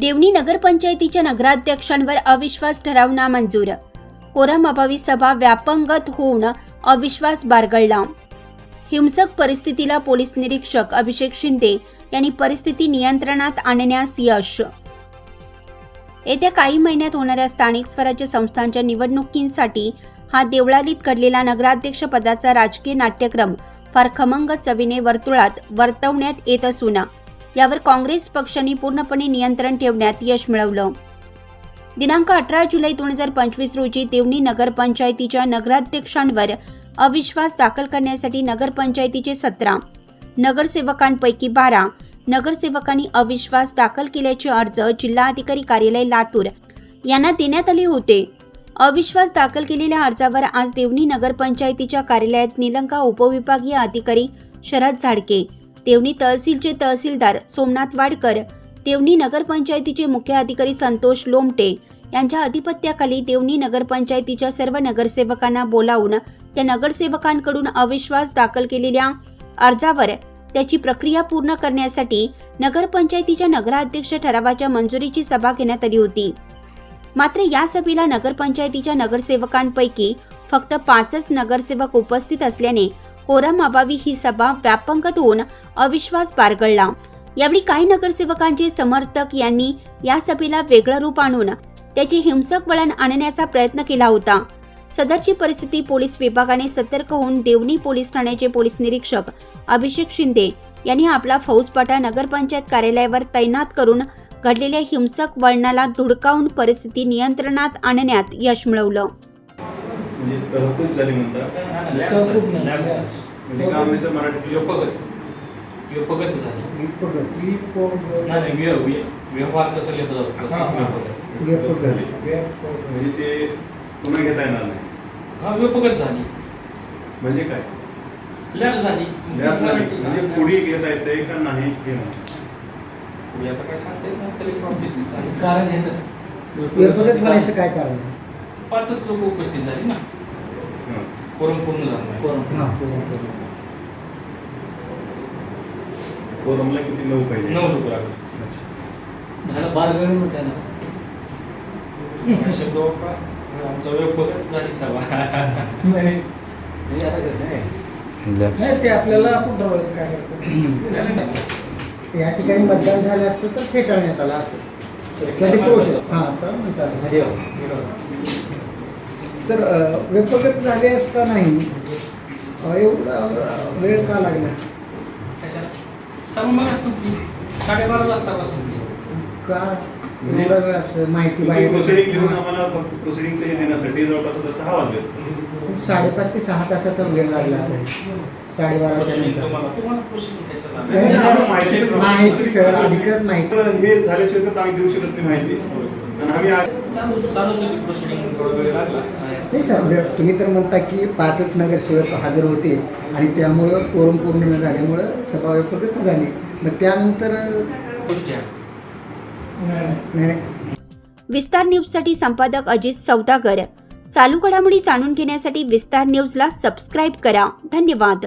देवणी नगरपंचायतीच्या नगराध्यक्षांवर अविश्वास ठराव नामंजूर कोरमाभावी सभा व्यापंगत होऊन अविश्वास बारगळला. हिंसक परिस्थितीला पोलीस निरीक्षक अभिषेक शिंदे यांनी परिस्थिती नियंत्रणात आणण्यास यश. येत्या काही महिन्यात होणाऱ्या स्थानिक स्वराज्य संस्थांच्या निवडणुकींसाठी हा देवळालीत घडलेला नगराध्यक्ष पदाचा राजकीय नाट्यक्रम फार खमंग चवीने वर्तुळात वर्तवण्यात येत असून यावर काँग्रेस पक्षाने पूर्णपणे नियंत्रण ठेवण्यात यश मिळवलं. दिनांक अठरा जुलै दोन हजार पंचवीस रोजी देवणी नगरपंचायतीच्या नगराध्यक्षांवर अविश्वास दाखल करण्यासाठी नगरपंचायतीचे सतरा नगरसेवकांपैकी बारा. नगरसेवकांनी अविश्वास दाखल केल्याचे अर्ज जिल्हाधिकारी कार्यालय लातूर यांना देण्यात आले होते. अविश्वास दाखल केलेल्या अर्जावर आज देवणी नगरपंचायतीच्या कार्यालयात निलंगा उपविभागीय अधिकारी शरद झाडके देवणी तहसीलचे तहसीलदार सोमनाथ वाडकर देवणी नगरपंचायतीचे मुख्य अधिकारी संतोष लोमटे यांच्या अधिपत्याखाली देवणी नगरपंचायतीच्या सर्व नगरसेवकांना बोलावून त्या नगरसेवकांकडून अविश्वास दाखल केलेल्या अर्जावर त्याची प्रक्रिया पूर्ण करण्यासाठी नगरपंचायतीच्या नगराध्यक्ष ठरावाच्या मंजुरीची सभा घेण्यात आली होती. मात्र या सभेला नगरपंचायतीच्या नगरसेवकांपैकी फक्त पाचच नगरसेवक उपस्थित असल्याने कोरम अभावी ही सभा व्यापंगत होऊन अविश्वास बारगळला. यावेळी काही नगरसेवकांचे समर्थक यांनी या सभेला वेगळं रूप आणून त्याचे हिंसक वळण आणण्याचा प्रयत्न केला होता. सदरची परिस्थिती पोलीस विभागाने सतर्क होऊन देवणी पोलीस ठाण्याचे पोलीस निरीक्षक अभिषेक शिंदे यांनी आपला फौजपाटा नगरपंचायत कार्यालयावर तैनात करून घडलेल्या हिंसक वळणाला धुडकावून परिस्थिती नियंत्रणात आणण्यात यश मिळवलं. म्हणजे तहकूब झाली म्हणतात. म्हणजे काय म्हणायचं मराठी व्यपगत व्यपगत झाली नाही नाही व्यव व्य- व्यवहार कसं लिहिलं जातं हा. म्हणजे ते पुन्हा घेता येणार नाही हा व्यपगत झाली म्हणजे काय लॅब झाली नाही. मराठी. म्हणजे पुढे घेता येते का नाही हे नाही. पुढे आता काय सांगता येत नाही कलेक्टर ऑफिस झाली. कारण होण्याचं काय कारण आहे पाचच लोक उपस्थित झाली ना. कोरम पूर्ण झालं. कोरम. हा. कोरमला किती नऊ पाहिजे? नऊ लोक लागले अच्छा. ह्याला बारगळ म्हणतात ना हा शब्द वापरा. आमचा व्यपगत झाली सभा. नाही. म्हणजे ते आपल्याला आपण ठरवायचं काय करायचं या ठिकाणी मतदान झालं असतं तर फेटाळण्यात आलं असं कधी प्रोसेस. हा तर म्हणतात. सर अ, विपगत झाले असता नाही एवढा वेळ का लागला? कशाला? सभा मग संपली. साडेबाराला सभा संपली. का? एवढा वेळ असं माहिती प्रोसिडिंग लिहून आम्हाला फक्त देण्यासाठी जवळपास आता सहा वाजले साडेपाच ते सहा तासाचा वेळ लागला आहे साडेबाराच्या नंतर. माहिती- माहिती सर अधिकृत माहिती. हे झाल्याशिवाय तर आम्ही देऊ शकत नाही माहिती. नाही सर वे- तुम्ही तर म्हणता की पाचच नगरसेवक हजर होते आणि त्यामुळं कोरम पूर्ण न झाल्यामुळं सभा विपगत झाली. मग त्यानंतर विस्तार न्यूजसाठी संपादक अजित सौदागर. चालू घडामोडी जाणून घेण्यासाठी विस्तार न्यूजला सबस्क्राईब करा. धन्यवाद.